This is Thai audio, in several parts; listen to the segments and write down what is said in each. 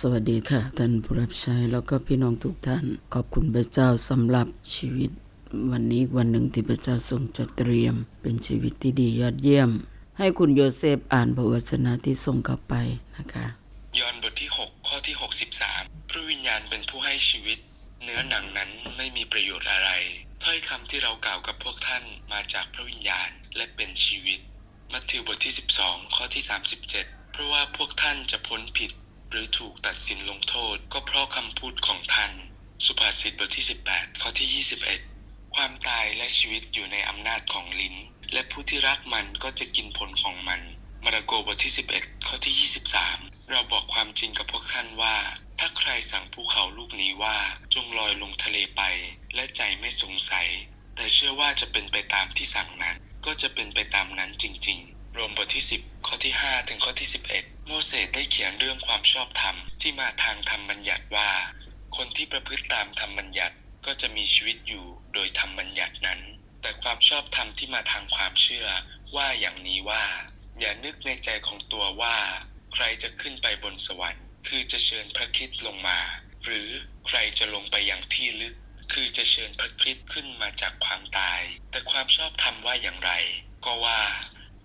สวัสดีค่ะ ท่านผู้รับใช้แล้วก็พี่น้องทุกท่าน ขอบคุณพระเจ้าสำหรับชีวิต วันนี้วันหนึ่งที่พระเจ้าทรงจัดเตรียม เป็นชีวิตที่ดียอดเยี่ยม ให้คุณโยเซฟอ่านพระวจนะที่ส่งกลับไปนะคะยอห์นบทที่ 6 ข้อที่ 63 พระวิญญาณเป็นผู้ให้ชีวิต เนื้อหนังนั้นไม่มีประโยชน์อะไร ถ้อยคำที่เรากล่าวกับพวกท่านมาจากพระวิญญาณและเป็นชีวิต มัทธิวบทที่ 12 ข้อที่ 37 เพราะว่าพวกท่านจะพ้นผิด หรือถูกตัดสินลงโทษ ก็เพราะคำพูดของท่าน สุภาษิตบทที่ 18 ข้อที่ 21 ความตายและชีวิตอยู่ในอำนาจของลิ้น และผู้ที่รักมันก็จะกินผลของมัน มาระโกบทที่ 11 ข้อที่ 23 เราบอกความจริงกับพวกท่านว่า ถ้าใครสั่งภูเขาลูกนี้ว่าจงลอยลงทะเลไป และใจไม่สงสัย แต่เชื่อว่าจะเป็นไปตามที่สั่งนั้น ก็จะเป็นไปตามนั้นจริง ๆ รวมบทที่ 10 ข้อที่ 5 ถึงข้อที่ 11 โมเสสได้เขียนเรื่องความชอบธรรมที่มาทางธรรมบัญญัติว่า คนที่ประพฤติตามธรรมบัญญัติก็จะมีชีวิตอยู่โดยธรรมบัญญัตินั้น แต่ความชอบธรรมที่มาทางความเชื่อว่าอย่างนี้ว่า อย่านึกในใจของตัวว่า ใครจะขึ้นไปบนสวรรค์ คือจะเชิญพระคริสต์ลงมา หรือใครจะลงไปอย่างที่ลึก คือจะเชิญพระคริสต์ขึ้นมาจากความตาย แต่ความชอบธรรมว่าอย่างไร ก็ว่า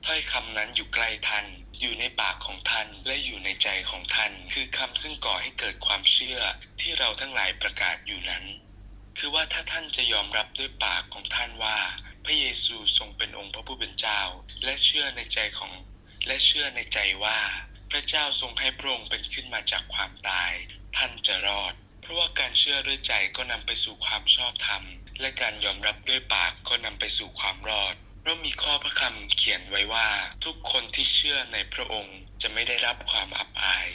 ถ้อยคำนั้นอยู่ใกล้ท่าน อยู่ในปากของท่าน และอยู่ในใจของท่าน คือคำซึ่งก่อให้เกิดความเชื่อที่เราทั้งหลายประกาศอยู่นั้น คือว่าถ้าท่านจะยอมรับด้วยปากของท่านว่า พระเยซูทรงเป็นองค์พระผู้เป็นเจ้า และเชื่อในใจของ และเชื่อในใจว่า พระเจ้าทรงให้พระองค์เป็นขึ้นมาจากความตาย ท่านจะรอด เพราะว่าการเชื่อด้วยใจก็นำไปสู่ความชอบธรรม และการยอมรับด้วยปากก็นำไปสู่ความรอด เพราะมีข้อพระคำเขียนไว้ว่า ทุกคนที่เชื่อในพระองค์จะไม่ได้รับความอับอาย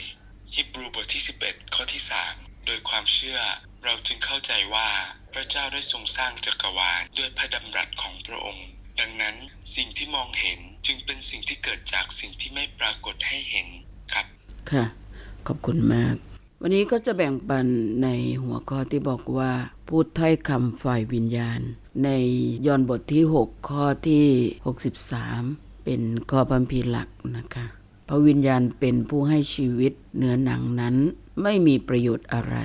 ฮิบรูบทที่ 11 ข้อที่ 3 โดยความเชื่อเราจึงเข้าใจว่า พระเจ้าได้ทรงสร้างจักรวาลด้วยพระดำรัสของพระองค์ ดังนั้นสิ่งที่มองเห็นจึงเป็นสิ่งที่เกิดจากสิ่งที่ไม่ปรากฏให้เห็นครับ ค่ะ ขอบคุณมาก วันนี้ก็จะแบ่งปันในหัวข้อที่บอกว่า พูดถ้อยคำฝ่ายวิญญาณ ในยอนบทที่ 6 ข้อที่ 63 เป็นข้อพัมพีหลักนะคะพระวิญญาณเป็นผู้ให้ชีวิตเนื้อหนังนั้นไม่มีประโยชน์อะไร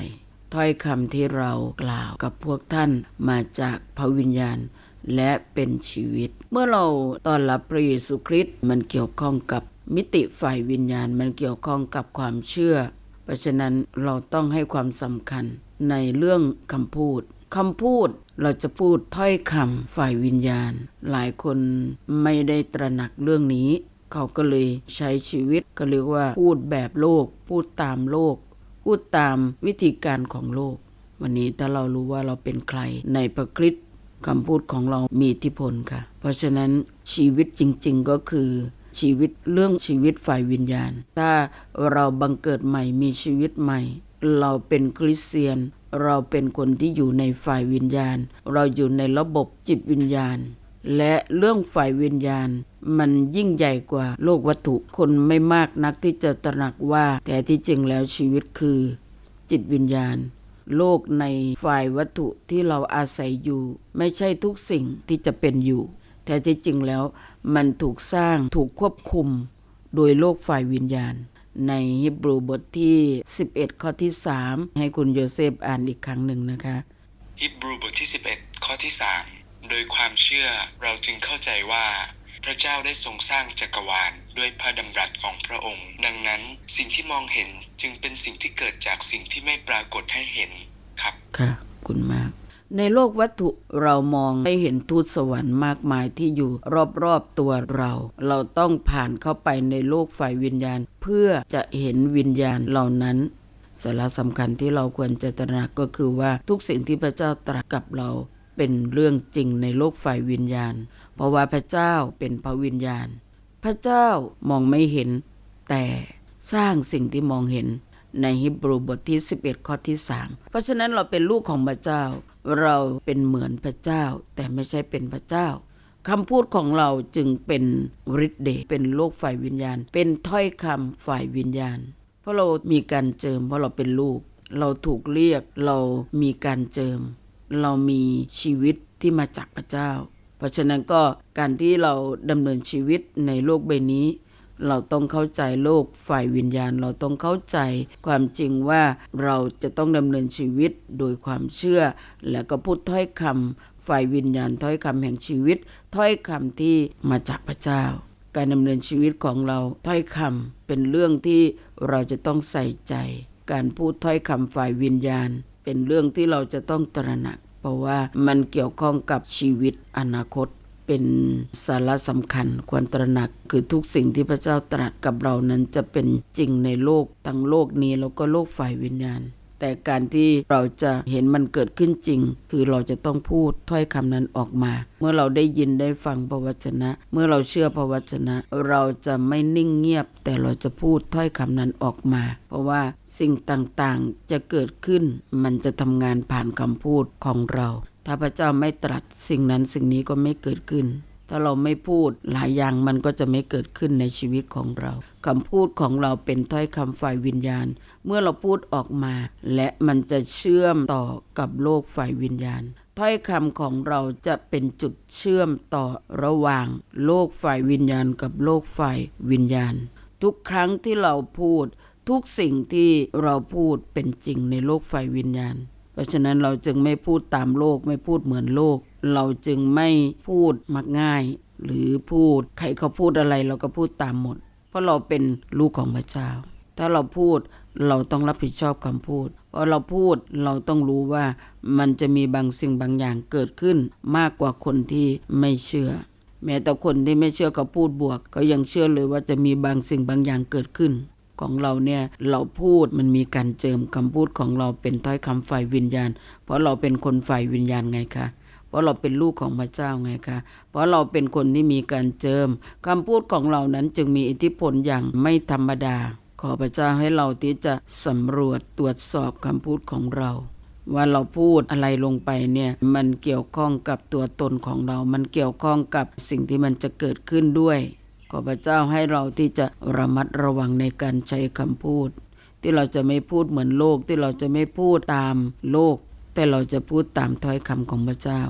ถ้อยคำที่เรากล่าวกับพวกท่านมาจากพระวิญญาณและเป็นชีวิต เมื่อเราต้อนรับพระเยซูคริสต์มันเกี่ยวข้องกับมิติฝ่ายวิญญาณมันเกี่ยวข้องกับความเชื่อ เพราะฉะนั้นเราต้องให้ความสำคัญในเรื่องคำพูด คำพูดเราจะพูดถ้อยคำฝ่ายวิญญาณ หลายคนไม่ได้ตระหนักเรื่องนี้ เขาก็เลยใช้ชีวิตก็เรียกว่าพูดแบบโลก พูดตามโลก พูดตามวิธีการของโลก วันนี้ถ้าเรารู้ว่าเราเป็นใครในพระคริสต์คำพูดของเรามีอิทธิพลค่ะ เพราะฉะนั้นชีวิตจริง ๆก็คือชีวิตเรื่องชีวิตฝ่ายวิญญาณ ถ้าเราบังเกิดใหม่มีชีวิตใหม่ เราเป็นคริสเตียน เราเป็นคนที่อยู่ในฝ่ายวิญญาณ เราอยู่ในระบบจิตวิญญาณ และเรื่องฝ่ายวิญญาณ มันยิ่งใหญ่กว่าโลกวัตถุคนไม่มากนักที่จะตระหนักว่า แต่ที่จริงแล้วชีวิตคือ จิตวิญญาณ โลกในฝ่ายวัตถุที่เราอาศัยอยู่ ไม่ใช่ทุกสิ่งที่จะเป็นอยู่แต่ที่จริงแล้วมันถูกสร้างถูกควบคุม โดยโลกฝ่ายวิญญาณ ในฮิบรูบทที่ 11 ข้อที่ 3 ให้คุณโยเซฟอ่านอีกครั้งหนึ่งนะคะฮิบรูบทที่ 11 ข้อที่ 3 โดยความเชื่อเราจึงเข้าใจว่า พระเจ้าได้ทรงสร้างจักรวาลด้วยพระดำรัสของพระองค์ ดังนั้นสิ่งที่มองเห็นจึงเป็นสิ่งที่เกิดจากสิ่งที่ไม่ปรากฏให้เห็นครับ ค่ะขอบคุณมาก ในโลกวัตถุเรามองไม่เห็นทูตสวรรค์มากมายที่อยู่รอบๆตัวเรา เราต้องผ่านเข้าไปในโลกฝ่ายวิญญาณ เพื่อจะเห็นวิญญาณเหล่านั้นสาระสำคัญที่เราควรจะตระหนักก็คือว่าทุกสิ่งที่พระเจ้าตรัสกับเราเป็นเรื่องจริงในโลกฝ่ายวิญญาณ เพราะว่าพระเจ้าเป็นพระวิญญาณ พระเจ้ามองไม่เห็น แต่สร้างสิ่งที่มองเห็นในฮิบรูบทที่ 11 ข้อที่ 3 เพราะฉะนั้นเราเป็นลูกของพระเจ้า เราเป็นเหมือนพระเจ้า แต่ไม่ใช่เป็นพระเจ้าคำพูดของเราจึงเป็นฤทธิ์เดชเป็นโลกฝ่ายวิญญาณ เป็นถ้อยคำฝ่ายวิญญาณ เพราะเรามีการเจิม เพราะเราเป็นลูก เราถูกเรียกเรามีการเจิม เรามีชีวิตที่มาจากพระเจ้า เพราะฉะนั้นก็การที่เราดำเนินชีวิตในโลกใบนี้ เราต้องเข้าใจโลกฝ่ายวิญญาณ เราต้องเข้าใจความจริงว่าเราจะต้องดำเนินชีวิตโดยความเชื่อ และก็พูดถ้อยคำฝ่ายวิญญาณถ้อยคำแห่งชีวิต ถ้อยคำที่มาจากพระเจ้า การดำเนินชีวิตของเราถ้อยคำเป็นเรื่องที่เราจะต้องใส่ใจ การพูดถ้อยคำฝ่ายวิญญาณ เป็นเรื่องที่เราจะต้องตระหนัก เพราะว่ามันเกี่ยวข้องกับชีวิตอนาคต เป็นสาระสำคัญควรตระหนักคือทุกสิ่งที่พระเจ้าตรัสกับเรานั้นจะเป็นจริงในโลกทั้งโลกนี้แล้วก็โลกฝ่ายวิญญาณ แต่การที่เราจะเห็นมันเกิดขึ้นจริง คือเราจะต้องพูดถ้อยคำนั้นออกมา เมื่อเราได้ยินได้ฟังพระวจนะ เมื่อเราเชื่อพระวจนะ เราจะไม่นิ่งเงียบ แต่เราจะพูดถ้อยคำนั้นออกมา เพราะว่าสิ่งต่างๆจะเกิดขึ้น มันจะทำงานผ่านคำพูดของเรา ถ้าพระเจ้าไม่ตรัสสิ่งนั้นสิ่งนี้ก็ไม่เกิดขึ้น ถ้าเราไม่พูดหลายอย่างมันก็จะไม่เกิดขึ้นในชีวิตของเราคำพูดของเราเป็นถ้อยคำฝ่ายวิญญาณ เมื่อเราพูดออกมา และมันจะเชื่อมต่อกับโลกฝ่ายวิญญาณ ถ้อยคำของเราจะเป็นจุดเชื่อมต่อระหว่างโลกฝ่ายวิญญาณกับโลกฝ่ายวิญญาณ ทุกครั้งที่เราพูดทุกสิ่งที่เราพูดเป็นจริงในโลกฝ่ายวิญญาณ เพราะฉะนั้นเราจึงไม่พูดตามโลก ไม่พูดเหมือนโลก เราจึงไม่พูดมักง่าย หรือพูดใครเขาพูดอะไรเราก็พูดตามหมด เพราะเราเป็นลูกของพระเจ้า ถ้าเราพูดเราต้องรับผิดชอบคำพูดพอเราพูดเราต้องรู้ว่ามันจะมีบางสิ่งบางอย่างเกิดขึ้น มากกว่าคนที่ไม่เชื่อ แม้แต่คนที่ไม่เชื่อเขาพูดบวก ก็ยังเชื่อเลยว่าจะมีบางสิ่งบางอย่างเกิดขึ้น ของเราเนี่ยเราพูดมันมีการเจิมคำพูดของเราเป็นถ้อยคำฝ่ายวิญญาณ เพราะเราเป็นคนฝ่ายวิญญาณไงคะเพราะเราเป็นลูกของพระเจ้าไงคะ เพราะเราเป็นคนที่มีการเจิมคำพูดของเรานั้นจึงมีอิทธิพลอย่างไม่ธรรมดา ขอพระเจ้าให้เราที่จะสำรวจตรวจสอบคำพูดของเรา ว่าเราพูดอะไรลงไปเนี่ย มันเกี่ยวข้องกับตัวตนของเรา มันเกี่ยวข้องกับสิ่งที่มันจะเกิดขึ้นด้วย ขอพระเจ้าให้เราที่จะระมัดระวังในการใช้คำพูด ที่เราจะไม่พูดเหมือนโลกที่เราจะไม่พูดตามโลก แต่เราจะพูดตามถ้อยคำของพระเจ้า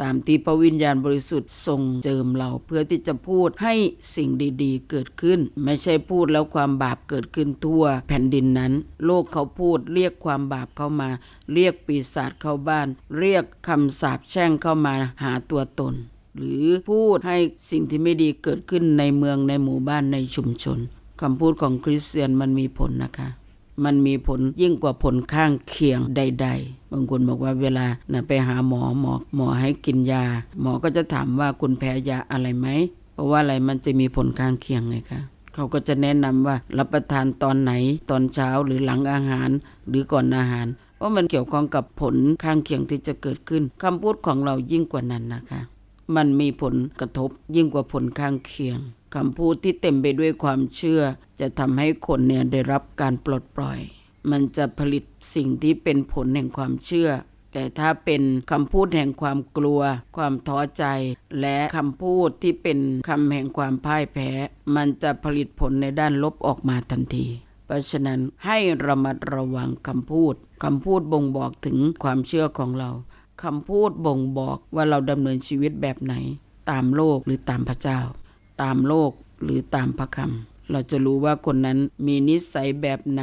ตามที่พระวิญญาณบริสุทธิ์ทรงเจิมเราเพื่อที่จะพูดให้สิ่งดีๆ เกิดขึ้น ไม่ใช่พูดแล้วความบาปเกิดขึ้นทั่วแผ่นดินนั้น โลกเขาพูดเรียกความบาปเข้ามา เรียกปีศาจเข้าบ้าน เรียกคำสาปแช่งเข้ามาหาตัวตน หรือพูดให้สิ่งที่ไม่ดีเกิดขึ้นในเมืองในหมู่บ้านในชุมชนคำพูดของคริสเตียนมันมีผลนะคะมันมีผลยิ่งกว่าผลข้างเคียงใด ๆ บางคนบอกว่าเวลานะไปหาหมอหมอหมอให้กินยา หมอก็จะถามว่าคุณแพ้ยาอะไรไหม เพราะว่าอะไรมันจะมีผลข้างเคียงไงคะเขาก็จะแนะนำว่ารับประทานตอนไหนตอนเช้าหรือหลังอาหารหรือก่อนอาหารเพราะมันเกี่ยวข้องกับผลข้างเคียงที่จะเกิดขึ้นคำพูดของเรายิ่งกว่านั้นนะคะ มันมีผลกระทบยิ่งกว่าผลข้างเคียงคำพูดที่เต็มไปด้วยความเชื่อ จะทำให้คนเนี่ยได้รับการปลดปล่อย มันจะผลิตสิ่งที่เป็นผลแห่งความเชื่อ แต่ถ้าเป็นคำพูดแห่งความกลัว ความท้อใจ และคำพูดที่เป็นคำแห่งความพ่ายแพ้ มันจะผลิตผลในด้านลบออกมาทันที เพราะฉะนั้นให้ระมัดระวังคำพูดคำพูดบ่งบอกถึงความเชื่อของเรา คำพูดบ่งบอกว่าเราดำเนินชีวิตแบบไหน ตามโลกหรือตามพระเจ้า ตามโลกหรือตามพระคำเราจะรู้ว่าคนนั้นมีนิสัยแบบไหน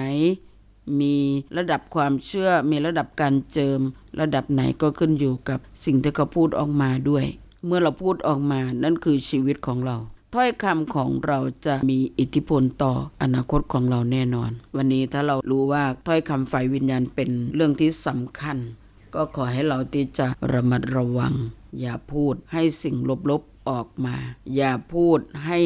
มีระดับความเชื่อ มีระดับการเจิม ระดับไหนก็ขึ้นอยู่กับสิ่งที่เขาพูดออกมาด้วย เมื่อเราพูดออกมานั่นคือชีวิตของเราถ้อยคำของเราจะมีอิทธิพลต่ออนาคตของเราแน่นอน วันนี้ถ้าเรารู้ว่าถ้อยคำฝ่ายวิญญาณเป็นเรื่องที่สำคัญ ก็ขอให้เราที่จะระมัดระวัง อย่าพูดให้สิ่งลบๆออกมา อย่าพูดให้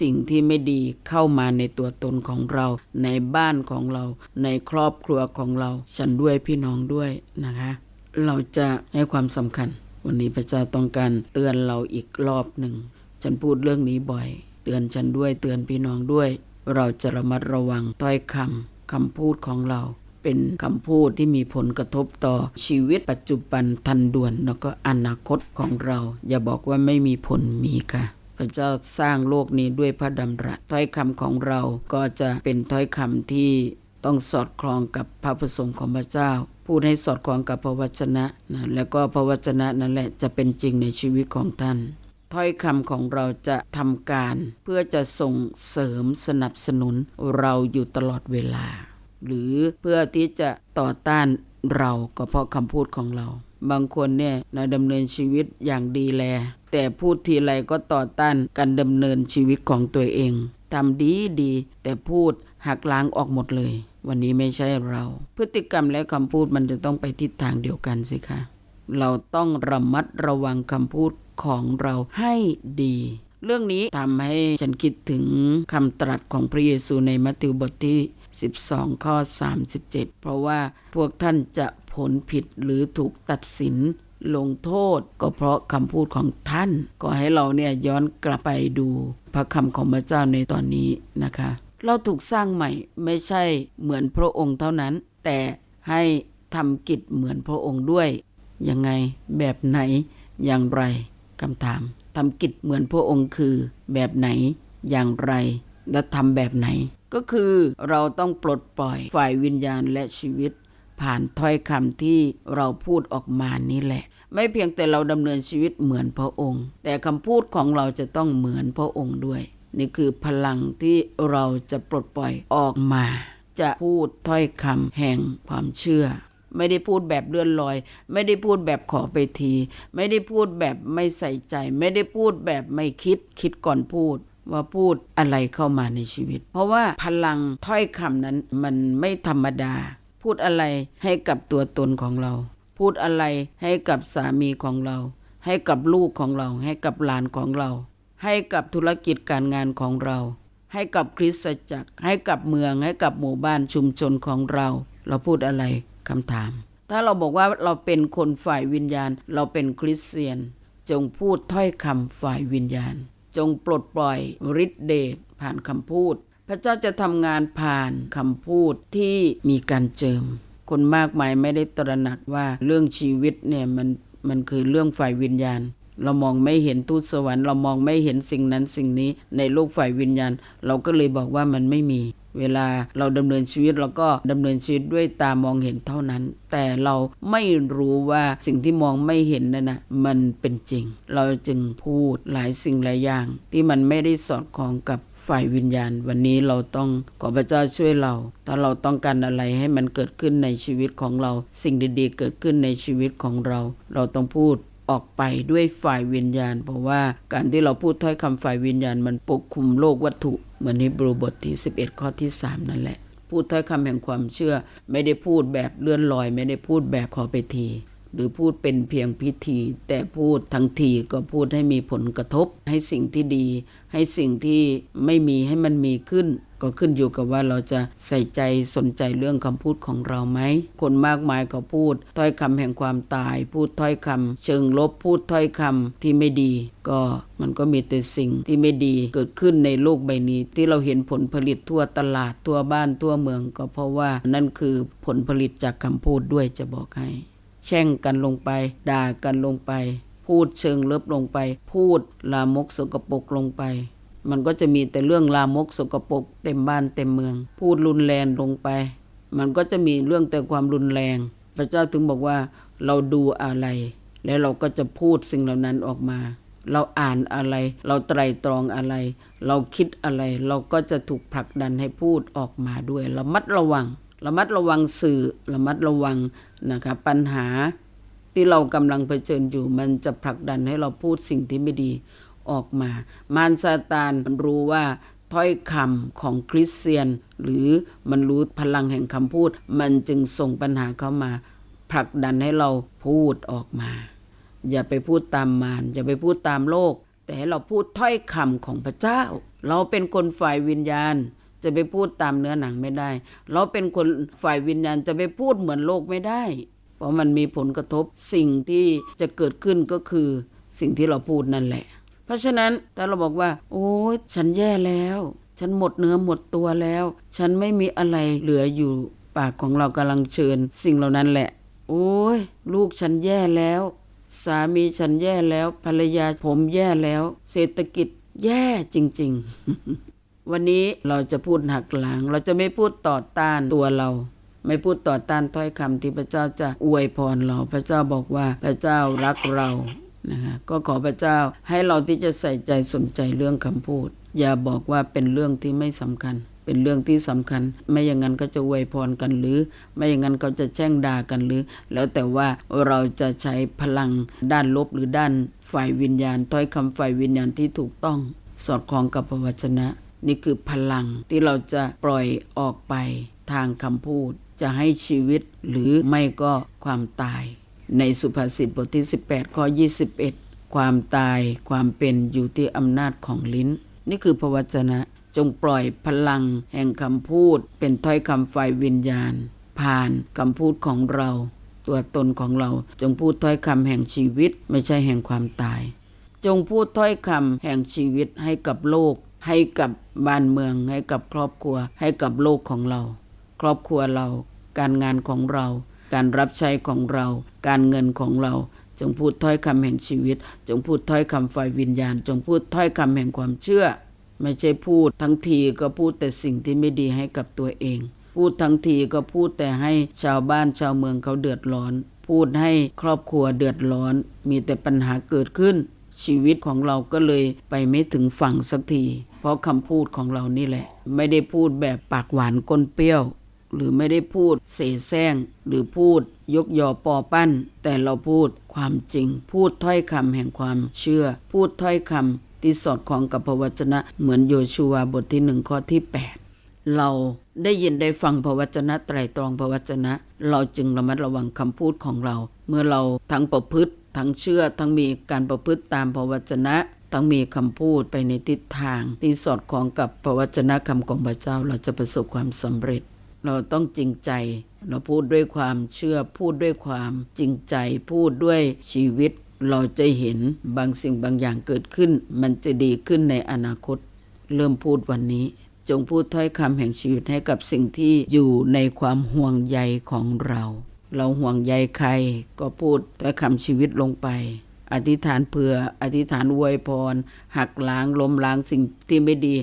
สิ่งที่ไม่ดีเข้ามาในตัวตนของเรา ในบ้านของเรา ในครอบครัวของเรา ฉันด้วยพี่น้องด้วยนะคะ เราจะให้ความสำคัญ วันนี้พระเจ้าต้องการเตือนเราอีกรอบหนึ่ง ฉันพูดเรื่องนี้บ่อย เตือนฉันด้วยเตือนพี่น้องด้วย เราจะระมัดระวังถ้อยคำคำพูดของเรา เป็นคำพูดที่มีผลกระทบต่อชีวิตปัจจุบันทันด่วนแล้วก็อนาคตของเรา อย่าบอกว่าไม่มีผลมีค่ะพระเจ้าสร้างโลกนี้ด้วยพระดำรัสถ้อยคำของเราก็จะเป็นถ้อยคำที่ต้องสอดคล้องกับพระประสงค์ของพระเจ้า พูดให้สอดคล้องกับพระวจนะนะแล้วก็พระวจนะนั่นแหละจะเป็นจริงในชีวิตของท่าน ถ้อยคำของเราจะทำการ เพื่อจะส่งเสริมสนับสนุนเราอยู่ตลอดเวลา หรือเพื่อที่จะต่อต้านเราก็เพราะคำพูดของเรา บางคนเนี่ยนะดำเนินชีวิตอย่างดีแล แต่พูดทีไรก็ต่อต้านการดำเนินชีวิตของตัวเองทำดีดีแต่พูดหักล้างออกหมดเลย วันนี้ไม่ใช่เรา พฤติกรรมและคำพูดมันจะต้องไปทิศทางเดียวกันสิคะเราต้องระมัดระวังคำพูดของเราให้ดี เรื่องนี้ทำให้ฉันคิดถึงคำตรัสของพระเยซูในมัทธิวบทที่ 12 ข้อ 37 เพราะว่าพวกท่านจะผลผิดหรือถูกตัดสินลงโทษก็เพราะคำพูดของท่าน ก็ให้เราเนี่ยย้อนกลับไปดูพระคำของพระเจ้าในตอนนี้นะคะ เราถูกสร้างใหม่ไม่ใช่เหมือนพระองค์เท่านั้น แต่ให้ทำกิจเหมือนพระองค์ด้วย ยังไงแบบไหนอย่างไรคำถามทำกิจเหมือนพระองค์คือแบบไหนอย่างไร และทำแบบไหน ก็คือเราต้องปลดปล่อยฝ่ายวิญญาณและชีวิต ผ่านถ้อยคำที่เราพูดออกมานี่แหละ ไม่เพียงแต่เราดำเนินชีวิตเหมือนพระองค์ แต่คำพูดของเราจะต้องเหมือนพระองค์ด้วย นี่คือพลังที่เราจะปลดปล่อยออกมา จะพูดถ้อยคำแห่งความเชื่อไม่ได้พูดแบบเลื่อนลอย ไม่ได้พูดแบบขอไปที ไม่ได้พูดแบบไม่ใส่ใจ ไม่ได้พูดแบบไม่คิดคิดก่อนพูด ว่าพูดอะไรเข้ามาในชีวิต เพราะว่าพลังถ้อยคำนั้นมันไม่ธรรมดา พูดอะไรให้กับตัวตนของเรา พูดอะไรให้กับสามีของเรา ให้กับลูกของเรา ให้กับหลานของเรา ให้กับธุรกิจการงานของเรา ให้กับคริสตจักร ให้กับเมืองให้กับหมู่บ้านชุมชนของเรา เราพูดอะไรคำถาม ถ้าเราบอกว่าเราเป็นคนฝ่ายวิญญาณ เราเป็นคริสเตียน จงพูดถ้อยคำฝ่ายวิญญาณ จงปลดปล่อยฤทธิเดชผ่านคำพูด พระเจ้าจะทำงานผ่านคำพูดที่มีการเจิม คนมากมายไม่ได้ตระหนักว่าเรื่องชีวิตเนี่ยมันมันคือเรื่องฝ่ายวิญญาณ เรามองไม่เห็นทูตสวรรค์เรามองไม่เห็นสิ่งนั้นสิ่งนี้ในโลกฝ่ายวิญญาณ เราก็เลยบอกว่ามันไม่มี เวลาเราดำเนินชีวิตเราก็ดำเนินชีวิตด้วยตามองเห็นเท่านั้น แต่เราไม่รู้ว่าสิ่งที่มองไม่เห็นนั่นนะมันเป็นจริง เราจึงพูดหลายสิ่งหลายอย่าง ที่มันไม่ได้สอดคล้องกับฝ่ายวิญญาณ วันนี้เราต้องขอพระเจ้าช่วยเรา ถ้าเราต้องการอะไรให้มันเกิดขึ้นในชีวิตของเรา สิ่งดีๆ เกิดขึ้นในชีวิตของเรา เราต้องพูด ออกไปด้วยฝ่ายวิญญาณ เพราะว่าการที่เราพูดถ้อยคำฝ่ายวิญญาณ มันปกคลุมโลกวัตถุเหมือนในบรูบทที่ 11 ข้อที่ 3 นั่นแหละ พูดถ้อยคำแห่งความเชื่อ ไม่ได้พูดแบบเลื่อนลอย ไม่ได้พูดแบบขอไปที หรือพูดเป็นเพียงพิธี แต่พูดทั้งทีก็พูดให้มีผลกระทบ ให้สิ่งที่ดี ให้สิ่งที่ไม่มีให้มันมีขึ้น ก็ขึ้นอยู่กับว่าเราจะใส่ใจสนใจเรื่องคำพูดของเราไหม คนมากมายก็พูด ถ้อยคำแห่งความตาย พูดถ้อยคำเชิงลบพูดถ้อยคำที่ไม่ดี ก็มันก็มีแต่สิ่งที่ไม่ดีเกิดขึ้นในโลกใบนี้ ที่เราเห็นผลผลิตทั่วตลาดทั่วบ้านทั่วเมือง ก็เพราะว่านั่นคือผลผลิตจากคำพูดด้วยจะบอกให้ แช่งกันลงไป ด่ากันลงไป พูดเชิงเลบลงไป พูดลามกสกปรกลงไป มันก็จะมีแต่เรื่องลามกสกปรกเต็มบ้านเต็มเมือง พูดรุนแรงลงไป มันก็จะมีเรื่องแต่ความรุนแรง พระเจ้าถึงบอกว่าเราดูอะไร แล้วเราก็จะพูดสิ่งเหล่านั้นออกมา เราอ่านอะไร เราไตรตรองอะไร เราคิดอะไร เราก็จะถูกผลักดันให้พูดออกมาด้วย ระมัดระวัง ระมัดระวังสื่อ ระมัดระวัง นะครับปัญหาที่เรากำลังเผชิญอยู่มันจะผลักดันให้เราพูดสิ่งที่ไม่ดีออกมา มารซาตานมันรู้ว่าถ้อยคำของคริสเตียน หรือมันรู้พลังแห่งคำพูด มันจึงส่งปัญหาเข้ามา ผลักดันให้เราพูดออกมา อย่าไปพูดตามมารอย่าไปพูดตามโลก แต่ให้เราพูดถ้อยคำของพระเจ้า เราเป็นคนฝ่ายวิญญาณ จะไปพูดตามเนื้อหนังไม่ได้ เราเป็นคนฝ่ายวิญญาณจะไปพูดเหมือนโลกไม่ได้ เพราะมันมีผลกระทบสิ่งที่จะเกิดขึ้นก็คือสิ่งที่เราพูดนั่นแหละ เพราะฉะนั้นถ้าเราบอกว่า โอ้ยฉันแย่แล้ว ฉันหมดเนื้อหมดตัวแล้ว ฉันไม่มีอะไรเหลืออยู่ปากของเรากำลังเชิญ สิ่งเหล่านั้นแหละ โอ้ยลูกฉันแย่แล้ว สามีฉันแย่แล้ว ภรรยาผมแย่แล้ว เศรษฐกิจแย่จริง ๆ วันนี้เราจะพูดหักหลัง เราจะไม่พูดต่อต้านตัวเรา ไม่พูดต่อต้านถ้อยคำที่พระเจ้าจะอวยพรเรา พระเจ้าบอกว่าพระเจ้ารักเรานะคะก็ขอพระเจ้าให้เราที่จะใส่ใจสนใจเรื่องคำพูด อย่าบอกว่าเป็นเรื่องที่ไม่สำคัญ เป็นเรื่องที่สำคัญ ไม่อย่างนั้นก็จะอวยพรกันหรือ ไม่อย่างนั้นก็จะแช่งด่ากันหรือ แล้วแต่ว่าเราจะใช้พลังด้านลบหรือด้านฝ่ายวิญญาณ ถ้อยคำฝ่ายวิญญาณที่ถูกต้อง สอดคล้องกับพระวจนะ นี่คือพลังที่เราจะปล่อยออกไปทางคำพูด จะให้ชีวิตหรือไม่ก็ความตาย ในสุภาษิตบทที่ 18 ข้อ 21 ความตายความเป็นอยู่ที่อำนาจของลิ้น นี่คือพระวจนะจงปล่อยพลังแห่งคำพูด เป็นถ้อยคำฝ่ายวิญญาณ ผ่านคำพูดของเรา ตัวตนของเราจงพูดถ้อยคำแห่งชีวิตไม่ใช่แห่งความตาย จงพูดถ้อยคำแห่งชีวิตให้กับโลก ให้กับบ้านเมือง ให้กับครอบครัว ให้กับโลกของเรา ครอบครัวเรา การงานของเรา การรับใช้ของเรา การเงินของเรา จงพูดถ้อยคำแห่งชีวิต จงพูดถ้อยคำฝ่ายวิญญาณ จงพูดถ้อยคำแห่งความเชื่อ ไม่ใช่พูดทั้งทีก็พูดแต่สิ่งที่ไม่ดีให้กับตัวเอง พูดทั้งทีก็พูดแต่ให้ชาวบ้านชาวเมืองเขาเดือดร้อน พูดให้ครอบครัวเดือดร้อน มีแต่ปัญหาเกิดขึ้น ชีวิตของเราก็เลยไปไม่ถึงฝั่งสักที เพราะคำพูดของเรานี่แหละ ไม่ได้พูดแบบปากหวานก้นเปรี้ยว หรือไม่ได้พูดเสแสร้ง หรือพูดยกยอปอปั้น แต่เราพูดความจริง พูดถ้อยคำแห่งความเชื่อ พูดถ้อยคำที่สอดคล้องกับพระวจนะ เหมือนโยชูวาบทที่หนึ่งข้อที่ 8 เราได้ยินได้ฟังพระวจนะไตรตรองพระวจนะ เราจึงระมัดระวังคำพูดของเรา เมื่อเราทั้งประพฤติ ทั้งเชื่อทั้งมีการประพฤติตามพระวจนะทั้งมีคำพูดไปในทิศทาง ที่สอดคล้องกับพระวจนะคำของพระเจ้าเราจะประสบความสำเร็จ เราต้องจริงใจ เราพูดด้วยความเชื่อพูดด้วยความจริงใจพูดด้วยชีวิต เราจะเห็นบางสิ่งบางอย่างเกิดขึ้น มันจะดีขึ้นในอนาคต เริ่มพูดวันนี้ จงพูดถ้อยคำแห่งชีวิตให้กับสิ่งที่อยู่ในความห่วงใยของเรา เราห่วงใยใคร ก็พูดถ้อยคำชีวิตลงไป อธิษฐานเผื่อ อธิษฐานอวยพร หักล้างล้มล้างสิ่งที่ไม่ดี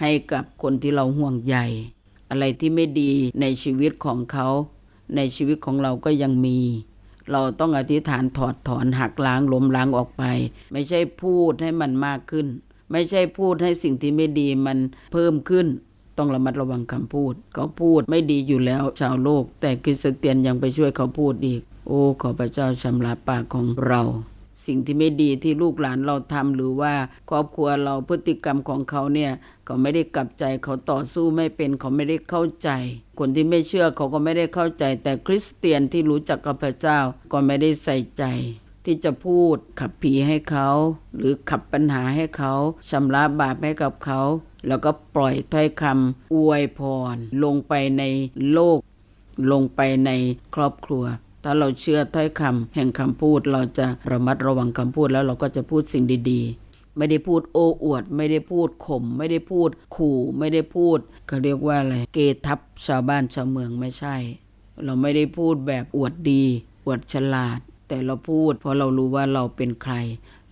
ให้กับคนที่เราห่วงใยอะไรที่ไม่ดีในชีวิตของเขา ในชีวิตของเราก็ยังมี เราต้องอธิษฐานถอดถอนหักล้างล้มล้างออกไป ไม่ใช่พูดให้มันมากขึ้น ไม่ใช่พูดให้สิ่งที่ไม่ดีมันเพิ่มขึ้น ต้องระมัดระวังคำพูด เขาพูดไม่ดีอยู่แล้วชาวโลก แต่คริสเตียนยังไปช่วยเขาพูดอีก โอ้ขอพระเจ้าชำระปากของเรา สิ่งที่ไม่ดีที่ลูกหลานเราทำหรือว่าครอบครัวเราพฤติกรรมของเขาเนี่ยเขาไม่ได้กลับใจเขาต่อสู้ไม่เป็นเขาไม่ได้เข้าใจ คนที่ไม่เชื่อเขาก็ไม่ได้เข้าใจ แต่คริสเตียนที่รู้จักกับพระเจ้าก็ไม่ได้ใส่ใจ ที่จะพูดขับผีให้เขา หรือขับปัญหาให้เขาชำระบาปให้กับเขา แล้วก็ปล่อยถ้อยคำอวยพร ลงไปในโลก ลงไปในครอบครัว ถ้าเราเชื่อถ้อยคำแห่งคำพูดเราจะระมัดระวังคำพูดแล้วเราก็จะพูดสิ่งดี ๆ ไม่ได้พูดโอ้อวด ไม่ได้พูดข่มไม่ได้พูดขู่ไม่ได้พูดเขาเรียกว่าอะไรเกทับชาวบ้านชาวเมืองไม่ใช่ เราไม่ได้พูดแบบอวดดี อวดฉลาด แต่เราพูด เพราะเรารู้ว่าเราเป็นใคร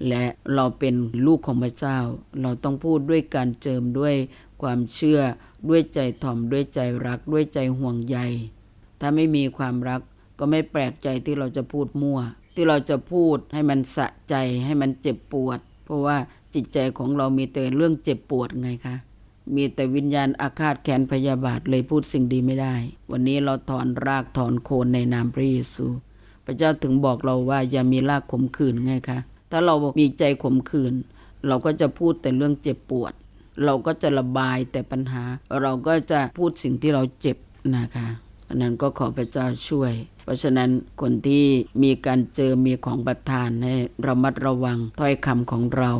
และเราเป็นลูกของพระเจ้า เราต้องพูดด้วยการเจิมด้วยความเชื่อด้วยใจถ่อมด้วยใจรักด้วยใจห่วงใย ถ้าไม่มีความรักก็ไม่แปลกใจที่เราจะพูดมั่ว ที่เราจะพูดให้มันสะใจให้มันเจ็บปวด เพราะว่าจิตใจของเรามีแต่เรื่องเจ็บปวดไงคะมีแต่วิญญาณอาฆาตแค้นพยาบาทเลยพูดสิ่งดีไม่ได้ วันนี้เราถอนรากถอนโคนในนามพระเยซู พระเจ้าถึงบอกเราว่าอย่ามีรากขมขื่นไงคะถ้าเรามีใจขมขื่นเราก็จะพูดแต่เรื่องเจ็บปวด เราก็จะระบายแต่ปัญหา เราก็จะพูดสิ่งที่เราเจ็บนะคะอันนั้นก็ขอพระเจ้าช่วย เพราะฉะนั้นคนที่มีการเจอมีของประทานให้ระมัดระวังถ้อยคำของเรา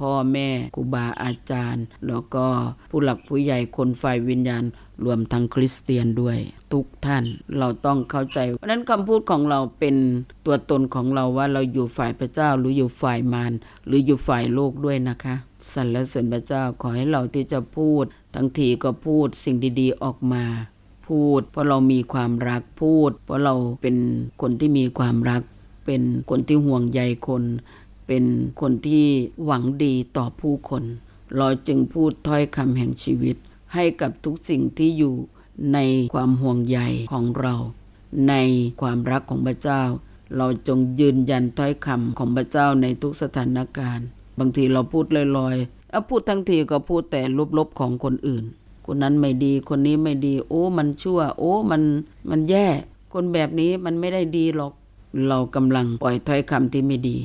พ่อแม่ครูบาอาจารย์ แล้วก็ผู้หลักผู้ใหญ่คนฝ่ายวิญญาณรวมทั้งคริสเตียนด้วยทุกท่านเราต้องเข้าใจ เพราะนั้นคำพูดของเราเป็นตัวตนของเราว่าเราอยู่ฝ่ายพระเจ้าหรืออยู่ฝ่ายมารหรืออยู่ฝ่ายโลกด้วยนะคะสรรเสริญพระเจ้าขอให้เราที่จะพูด ทั้งทีก็พูดสิ่งดีๆออกมาพูด เพราะเรามีความรักพูด เพราะเราเป็นคนที่มีความรัก เป็นคนที่ห่วงใยคน เป็นคนที่หวังดีต่อผู้คน เราจึงพูดถ้อยคำแห่งชีวิต ให้กับทุกสิ่งที่อยู่ในความห่วงใยของเรา ในความรักของพระเจ้า เราจงยืนยันถ้อยคำของพระเจ้าในทุกสถานการณ์ บางทีเราพูดลอยๆเอาพูดทั้งทีก็พูดแต่ลบๆของคนอื่น คนนั้นไม่ดีคนนี้ไม่ดี โอ้ มันชั่ว โอ้ มันมันแย่ คนแบบนี้มันไม่ได้ดีหรอก เรากำลังปล่อยถ้อยคำที่ไม่ดี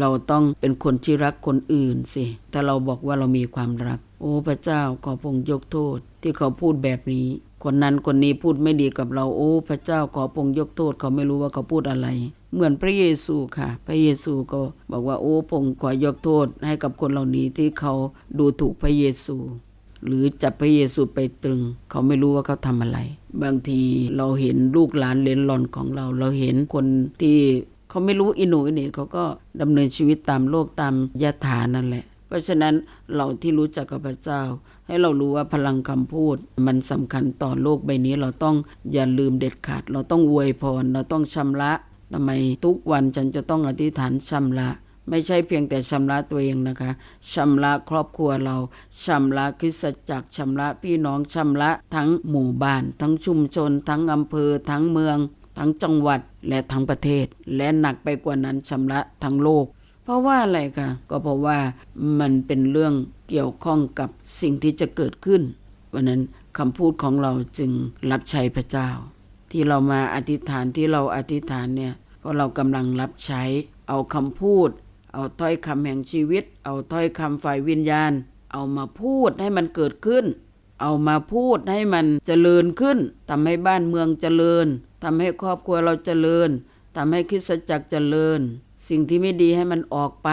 เราต้องเป็นคนที่รักคนอื่นสิ ถ้าเราบอกว่าเรามีความรัก โอ้พระเจ้าขอพงค์ยกโทษ ที่เขาพูดแบบนี้ คนนั้นคนนี้พูดไม่ดีกับเรา โอ้ พระเจ้าขอพงค์ยกโทษ เขาไม่รู้ว่าเขาพูดอะไร เหมือนพระเยซูค่ะ พระเยซูก็บอกว่าโอ้พงค์ขอยกโทษให้กับคนเหล่านี้ที่เขาดูถูกพระเยซูหรือจับพระเยซูไปตรึง เขาไม่รู้ว่าเขาทำอะไร บางทีเราเห็นลูกหลานเลนหลอนของเรา เราเห็นคนที่ เขาไม่รู้อินูอิเนี่เขาก็ดำเนินชีวิตตามโลกตามยถานั่นแหละ เพราะฉะนั้นเราที่รู้จักกับพระเจ้า ให้เรารู้ว่าพลังคำพูด มันสำคัญต่อโลกใบนี้เราต้องอย่าลืมเด็ดขาด เราต้องอวยพร เราต้องชำระทำไมทุกวันฉันจะต้องอธิษฐานชำระ ไม่ใช่เพียงแต่ชำระตัวเองนะคะชำระครอบครัวเราชำระคริสตจักรชำระพี่น้องชำระทั้งหมู่บ้าน ทั้งชุมชน ทั้งอำเภอทั้งเมือง ทั้งจังหวัดและทั้งประเทศ และหนักไปกว่านั้นชำระทั้งโลก เพราะว่าอะไรคะก็เพราะว่ามันเป็นเรื่องเกี่ยวข้องกับสิ่งที่จะเกิดขึ้นวันนั้นคำพูดของเราจึงรับใช้พระเจ้า ที่เรามาอธิษฐานที่เราอธิษฐานเนี่ยเพราะเรากำลังรับใช้เอาคำพูด เอาถ้อยคำแห่งชีวิต เอาถ้อยคำฝ่ายวิญญาณ เอามาพูดให้มันเกิดขึ้น เอามาพูดให้มันเจริญขึ้นทำให้บ้านเมืองเจริญ ทำให้ครอบครัวเราเจริญทำให้คริสตจักรเจริญ สิ่งที่ไม่ดีให้มันออกไป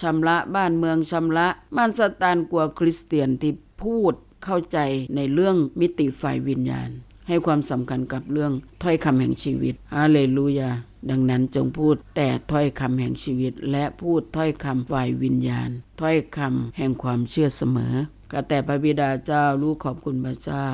ชำระบ้านเมืองชำระมานสตานกลัวคริสเตียนที่พูดเข้าใจในเรื่องมิติฝ่ายวิญญาณ ให้ความสำคัญกับเรื่องถ้อยคำแห่งชีวิตฮาเลลูยาดังนั้นจงพูดแต่ถ้อยคำแห่งชีวิต และพูดถ้อยคำฝ่ายวิญญาณ ถ้อยคำแห่งความเชื่อเสมอก็แต่พระบิดาเจ้าลูกขอบคุณพระเจ้า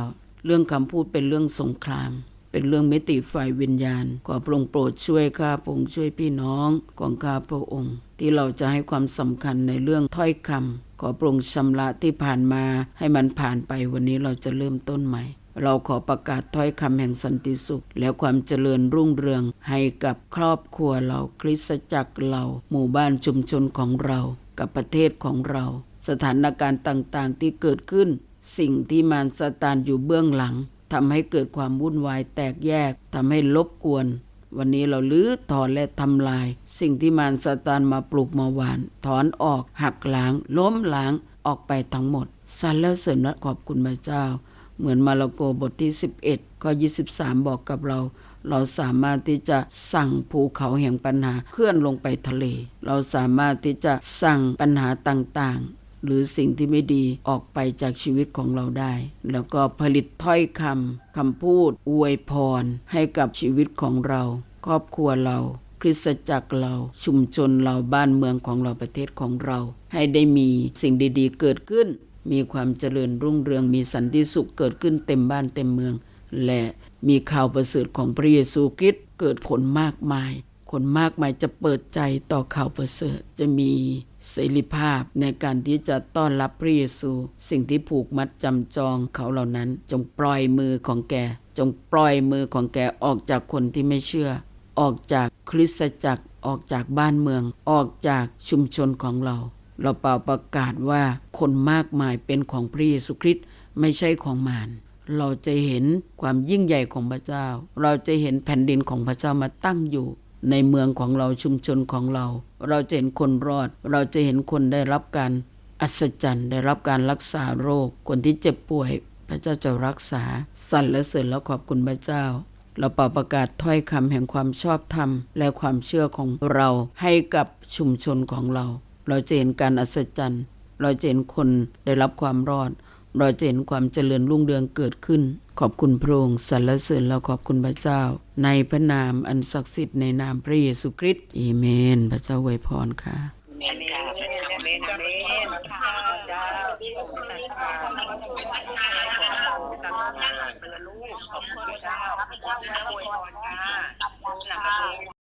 เรื่องคำพูดเป็นเรื่องสงคราม เป็นเรื่องมิติฝ่ายวิญญาณ ขอพระองค์โปรดช่วยข้าพระองค์ช่วยพี่น้องของข้าพระองค์ ที่เราจะให้ความสำคัญในเรื่องถ้อยคำขอพระองค์ชำระที่ผ่านมาให้มันผ่านไปวันนี้เราจะเริ่มต้นใหม่ เราขอประกาศถ้อยคำแห่งสันติสุข และความเจริญรุ่งเรืองให้กับครอบครัวเราคริสตจักรเรา หมู่บ้านชุมชนของเรา กับประเทศของเรา สถานการณ์ต่างๆที่เกิดขึ้น สิ่งที่มารซาตานอยู่เบื้องหลัง ทำให้เกิดความวุ่นวายแตกแยกทำให้ลบกวน วันนี้เราลื้อถอนและทำลาย สิ่งที่มารซาตานมาปลูกมาหวาน ถอนออก หักล้าง ล้มล้างออกไปทั้งหมดสรรเสริญและขอบคุณพระเจ้า เหมือนมาระโกบทที่ 11ข้อ23 บอกกับเรา เราสามารถที่จะสั่งภูเขาแห่งปัญหาเคลื่อนลงไปทะเล เราสามารถที่จะสั่งปัญหาต่าง หรือสิ่งที่ไม่ดีออกไปจากชีวิตของเราได้ แล้วก็ผลิตถ้อยคำคำพูด อวยพร ให้กับชีวิตของเรา ครอบครัวเรา คริสตจักรเราชุมชนเราบ้านเมืองของเราประเทศของเรา ให้ได้มีสิ่งดีๆ เกิดขึ้น มีความเจริญรุ่งเรืองมีสันติสุขเกิดขึ้นเต็มบ้านเต็มเมือง และมีข่าวประเสริฐของพระเยซูคริสต์เกิดผลมากมาย คนมากมายจะเปิดใจต่อข่าวประเสริฐ จะมีเสรีภาพในการที่จะต้อนรับพระเยซู สิ่งที่ผูกมัดจำจองเขาเหล่านั้น จงปล่อยมือของแก จงปล่อยมือของแกออกจากคนที่ไม่เชื่อ ออกจากคริสตจักรออกจากบ้านเมือง ออกจากชุมชนของเรา เราเป่าประกาศว่าคนมากมายเป็นของพระเยซูคริสต์ไม่ใช่ของมารเราจะเห็นความยิ่งใหญ่ของพระเจ้า เราจะเห็นแผ่นดินของพระเจ้ามาตั้งอยู่ ในเมืองของเราชุมชนของเรา เราจะเห็นคนรอด เราจะเห็นคนได้รับการอัศจรรย์ ได้รับการรักษาโรค คนที่เจ็บป่วย พระเจ้าจะรักษาสรรและเสริญแล้วขอบคุณพระเจ้า เราเป่าประกาศถ้อยคำแห่งความชอบธรรม และความเชื่อของเราให้กับชุมชนของเรา เราจะเห็นการอัศจรรย์ เราจะเห็นคนได้รับความรอด เราจะเห็นความเจริญรุ่งเรืองเกิดขึ้น ขอบคุณพระองค์สรรเสริญเราขอบคุณพระเจ้า ในพระนามอันศักดิ์สิทธิ์ในนามพระเยซูคริสต์เอเมน พระเจ้าอวยพรค่ะเมนค่ะเมนเมนเมนข้าเจ้าที่องค์ตัดขาขอบคุณพระเจ้าขาเป็นลูกขอบคุณพระเจ้าพระเจ้าอวยพรค่ะ